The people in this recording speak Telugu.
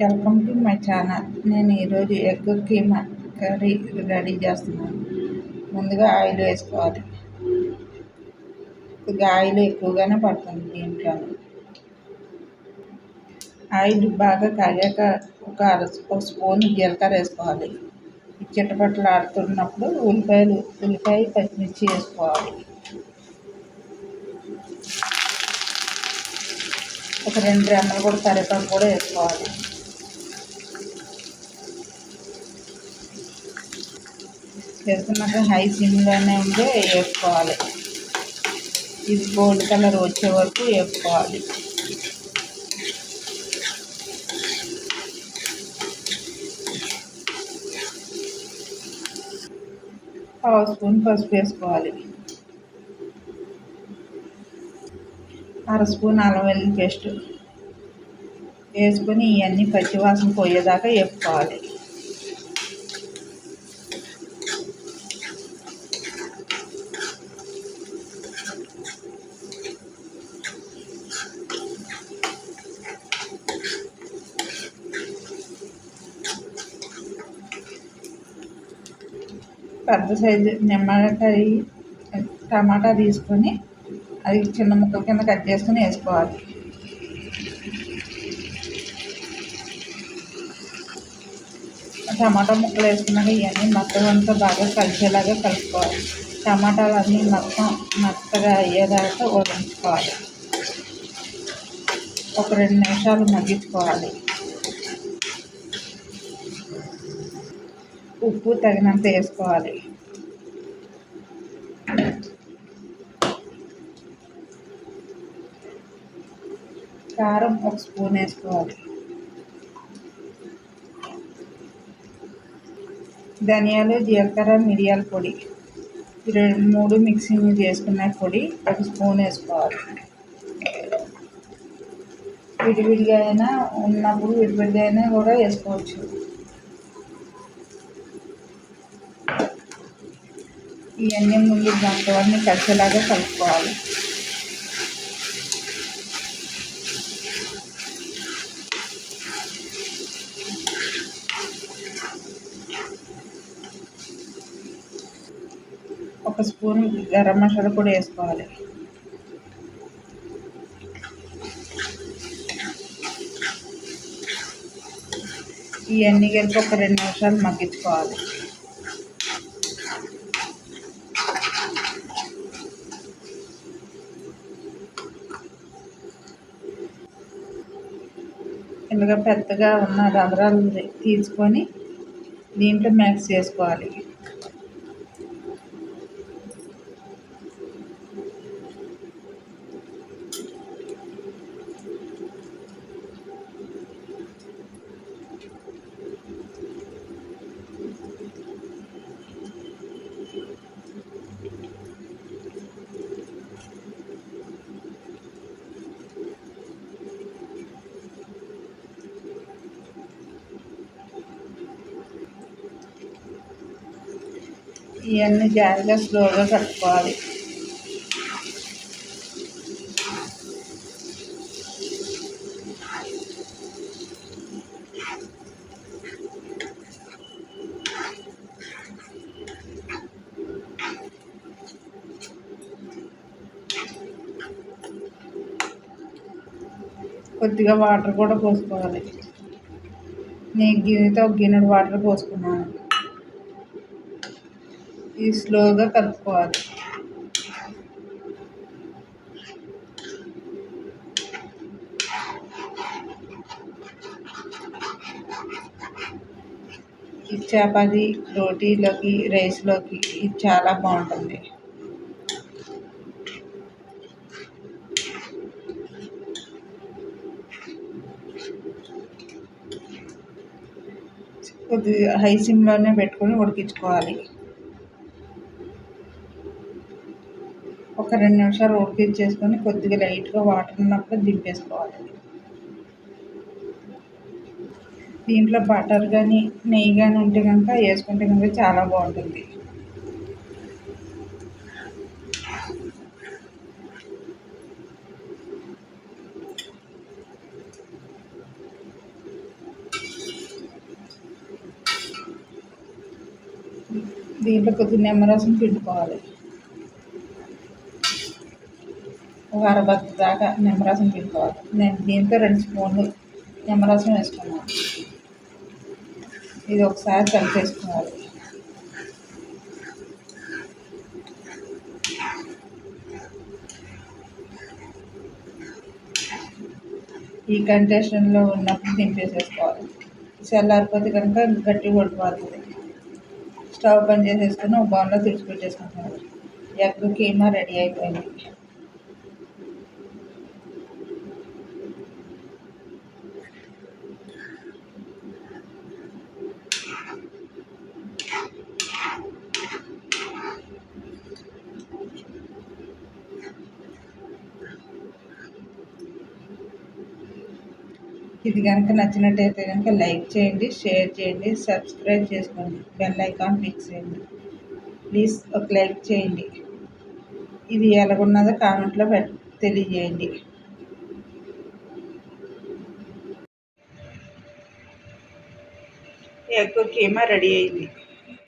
వెల్కమ్ టు మై ఛానల్ నేను ఈరోజు ఎగ్ కీమా కర్రీ రెడీ చేస్తున్నాను. ముందుగా ఆయిల్ వేసుకోవాలి. కొద్దిగా ఆయిల్ ఎక్కువగానే పడుతుంది దీంట్లో. ఆయిల్ బాగా కాగాక ఒక అర ఒక స్పూన్ జీలకర్ర వేసుకోవాలి. చిట్టపట్లు ఆడుతున్నప్పుడు ఉల్లిపాయలు ఉల్లిపాయ పచ్చిమిర్చి వేసుకోవాలి. ఒక రెండు రెమ్మలు కూడా కరివేపాకు కూడా వేసుకోవాలి. వేసుకున్నాక హై సిమ్లోనే ఉండే వేసుకోవాలి. ఇది గోల్డ్ కలర్ వచ్చే వరకు వేసుకోవాలి. పావు స్పూన్ పసుపు వేసుకోవాలి. అర స్పూన్ అల్లం వెల్లుల్లి పేస్ట్ వేసుకొని ఇవన్నీ పచ్చివాసన పోయేదాకా వేపుకోవాలి. పెద్ద సైజు నిమ్మకాయ టమాటా తీసుకొని అది చిన్న ముక్కల కింద కట్ చేసుకొని వేసుకోవాలి. టమాటా ముక్కలు వేసుకున్నాక ఇవన్నీ మొత్తం అంతా బాగా కలిసేలాగా కలుపుకోవాలి. టమాటాలు అన్నీ మొత్తం మెత్తగా అయ్యేదాకా ఉడికించుకోవాలి. ఒక రెండు నిమిషాలు మగ్గించుకోవాలి. ఉప్పు తగినంత వేసుకోవాలి. కారం ఒక స్పూన్ వేసుకోవాలి. ధనియాలు జీలకర్ర మిరియాల పొడి. రెండు మూడు మిక్సింగ్ చేసుకున్న పొడి ఒక స్పూన్ వేసుకోవాలి. విడివిడిగా అయినా ఉన్నప్పుడు విడివిడిగా అయినా కూడా వేసుకోవచ్చు. ఇవన్నీ ముందు దాంట్లో అన్నీ కలిసేలాగా కలుపుకోవాలి. ఒక స్పూన్ గరం మసాలా కూడా వేసుకోవాలి. ఇవన్నీ కలిపి ఒక రెండు నిమిషాలు మగ్గించుకోవాలి. ఇలాగ పెద్దగా ఉన్న రంధ్రాలు తీసుకొని దీంట్లో మ్యాక్స్ చేసుకోవాలి. ఇవన్నీ జాగ్రత్తగా స్లోగా కట్టుకోవాలి. కొద్దిగా వాటర్ కూడా పోసుకోవాలి. నేను గిన్నెతో గిన్నెడు వాటర్ పోసుకున్నాను. ఇది స్లోగా కలుపుకోవాలి. ఈ చపాతి రోటీలోకి రైస్లోకి ఇది చాలా బాగుంటుంది. కొద్దిగా హై సిమ్లోనే పెట్టుకొని ఉడికించుకోవాలి. ఒక రెండు నిమిషాలు ఓపెన్ చేసుకొని కొద్దిగా లైట్గా వాటర్ ఉన్నప్పుడు దింపేసుకోవాలి. దీంట్లో బటర్ కానీ నెయ్యి కానీ ఉంటే కనుక వేసుకుంటే కనుక చాలా బాగుంటుంది. దీంట్లో కొద్దిగా నిమ్మరసం పిండుకోవాలి. ఒక దాకా నిమ్మరసం పిండుకోవాలి నేను దీంతో రెండు స్పూన్లు నిమ్మరసం వేసుకున్నాను. ఇది ఒకసారి కలిపేసుకోవాలి ఈ కంటెషన్లో ఉన్నప్పుడు దింపేసేసుకోవాలి. చల్లారిపోతే కనుక గట్టి పడిపోతుంది. స్టవ్ బంద్ చేసేసుకుని ఒక బౌన్లో తుడిచిపెట్టేసుకుంటున్నాను. ఎగ్ కీమా రెడీ అయిపోయింది. ఇది కనుక నచ్చినట్టయితే కనుక లైక్ చేయండి షేర్ చేయండి సబ్స్క్రైబ్ చేసుకోండి. బెల్ ఐకాన్ ఫిక్స్ చేయండి. ప్లీజ్ ఒక లైక్ చేయండి. ఇది ఎలాగున్నదో కామెంట్లో తెలియజేయండి. ఎగ్ కీమా రెడీ అయింది.